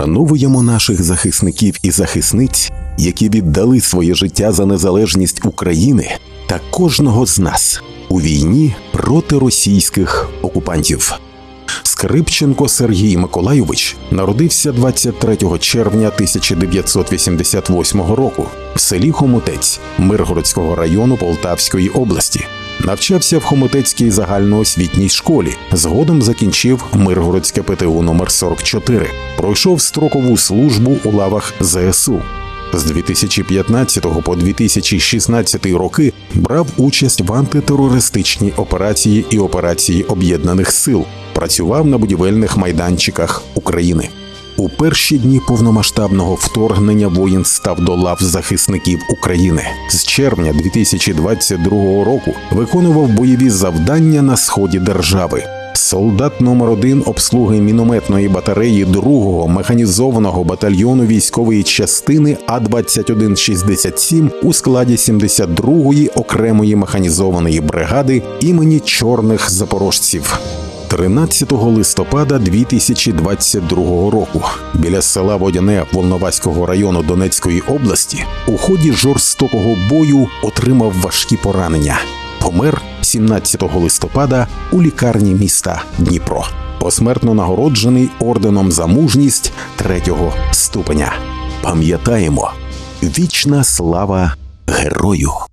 Вшановуємо наших захисників і захисниць, які віддали своє життя за незалежність України та кожного з нас у війні проти російських окупантів. Скрипченко Сергій Миколайович народився 23 червня 1988 року в селі Хомутець Миргородського району Полтавської області. Навчався в Хомутецькій загальноосвітній школі. Згодом закінчив Миргородське ПТУ номер 44 Пройшов строкову службу у лавах ЗСУ. З 2015 по 2016 роки брав участь в антитерористичній операції і операції Об'єднаних Сил. Працював на будівельних майданчиках України. У перші дні повномасштабного вторгнення воїн став до лав захисників України. З червня 2022 року виконував бойові завдання на сході держави. Солдат номер 1 обслуги мінометної батареї 2-го механізованого батальйону військової частини А-2167 у складі 72-ї окремої механізованої бригади імені чорних запорожців. 13 листопада 2022 року біля села Водяне Волноваського району Донецької області у ході жорстокого бою отримав важкі поранення. Помер 17 листопада у лікарні міста Дніпро. Посмертно нагороджений орденом за мужність третього ступеня. Пам'ятаємо, вічна слава герою!